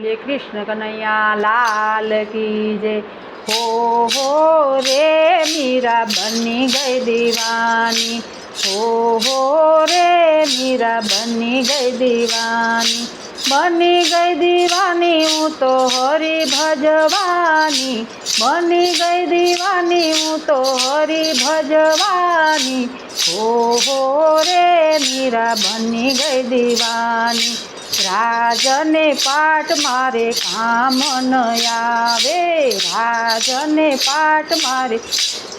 બોલીએ, કૃષ્ણ કનૈયા, લાલ કી જય. હો હો રે, મીરા બની ગઈ દીવાની. હો હો રે, મીરા બની ગઈ દીવાની. બની ગઈ દીવાની હું તો હરી ભજવાની. બની ગઈ દીવાની હું તો હરી ભજવાની. હો હો રે, મીરા બની ગઈ દીવાની. રાજને પાટ મારે કામ ન આવે. રાજને પાટ મારે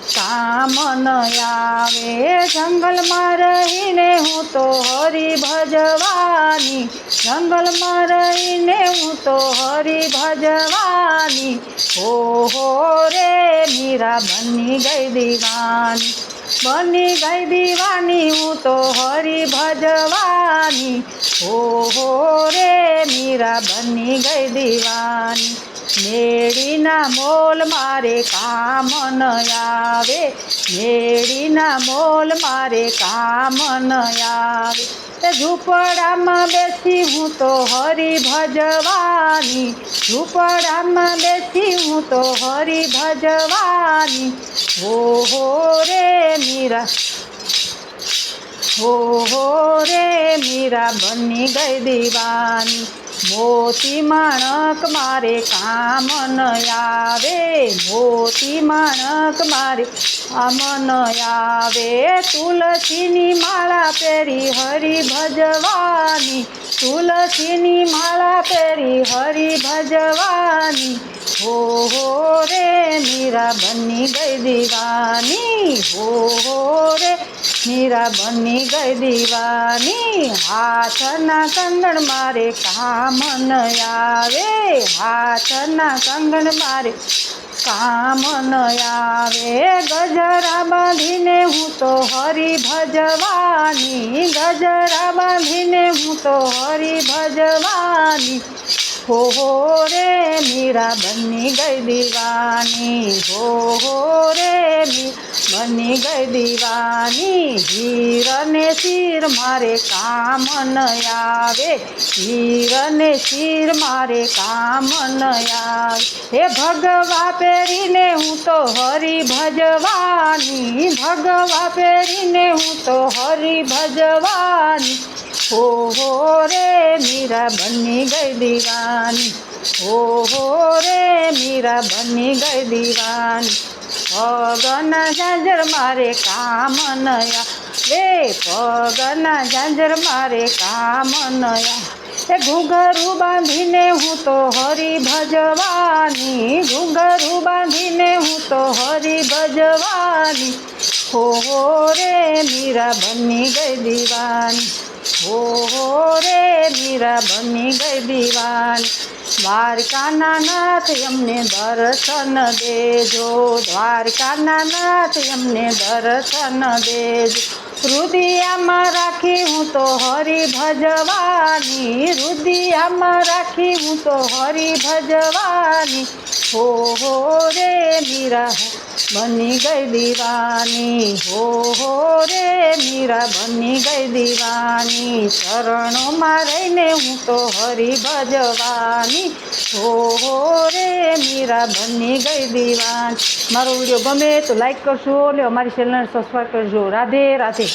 કામ ન આવે, જંગલમાં રહીને હું તો હરી ભજવાની જંગલમાં રહીને હું તો હરી ભજવાની હો હો રે, મીરા બની ગઈ દીવાની. બની ગઈ દીવાની, હું તો હરી ભજવાની હો હો રે, મીરા બની ગઈ દીવાની. મેળીના મોલ મારે કામ ન આવે. મેળીના મોલ મારે કામ ન આવે. તે ઝૂંપડામાં બેસી હું તો હરી ભજવાની ઝૂંપડામાં બેસી હું તો હરી ભજવાની હો હો રે મીરા. હો હો રે મીરા બની ગઈ દીવાની. મોતી માણક મારે કામ ન આવે, મોતી માણક મારે કામ ન આવે. તુલસીની માળા પહેરી હરી ભજવાની, તુલસીની માળા પહેરી હરી ભજવાની. હો હો રે મીરા બની ગઈ દીવાની, હો હો રે મીરા બની ગઈ દીવાની, હાથના કંગણ મારે કામ ન આવે, હાથના કંગણ મારે કામ ન આવે. ગજરા બાંધીને હું તો હરી ભજવાની ગજરા બાંધીને હું તો હરી ભજવાની હો રે મીરા બની ગઈ દીવાની, હો રે બની ગઈ દીવાની, હીરને શીર મારે કામ ન આવે, હીરને શીર મારે કામ ન આવે. હે ભગવા પહેરીને હું તો હરી ભજવાની, ભગવા પહેરીને હું તો હરી ભજવાની હો રે મીરા બની ગઈ દીવાની. હો હો રે, મીરા બની ગઈ દીવાની. પગના ઝાંઝર મારે કામ નયા. રે પગના ઝાંઝર મારે કામ નયા. એ ઘૂઘરું બાંધીને હું તો હરી ભજવાની. ઘૂઘરું બાંધીને હું તો હરી ભજવાની. હો રે, મીરા બની ગઈ દીવાની. હો રે મીરા બની ગઈ દીવાની દ્વારકાના નાથ એમને દર્શન દેજો. દ્વારકાના નાથ એમને દર્શન દેજો. રુદિયામાં રાખી હું તો હરી ભજવાની રુદિયામાં રાખી હું તો હરી ભજવાની હો રે મીરા બની ગઈ દીવાની, હો હો રે મીરા, બની ગઈ દીવાની, શરણો રહીને હું તો હરી ભજવાની. હો હો રે મીરા, બની ગઈ દીવાની. મારો વીડિયો ગમે તો લાઈક કરશો અને અમારી ચેનલને સબસ્ક્રાઈબ કરજો. રાધે રાધે.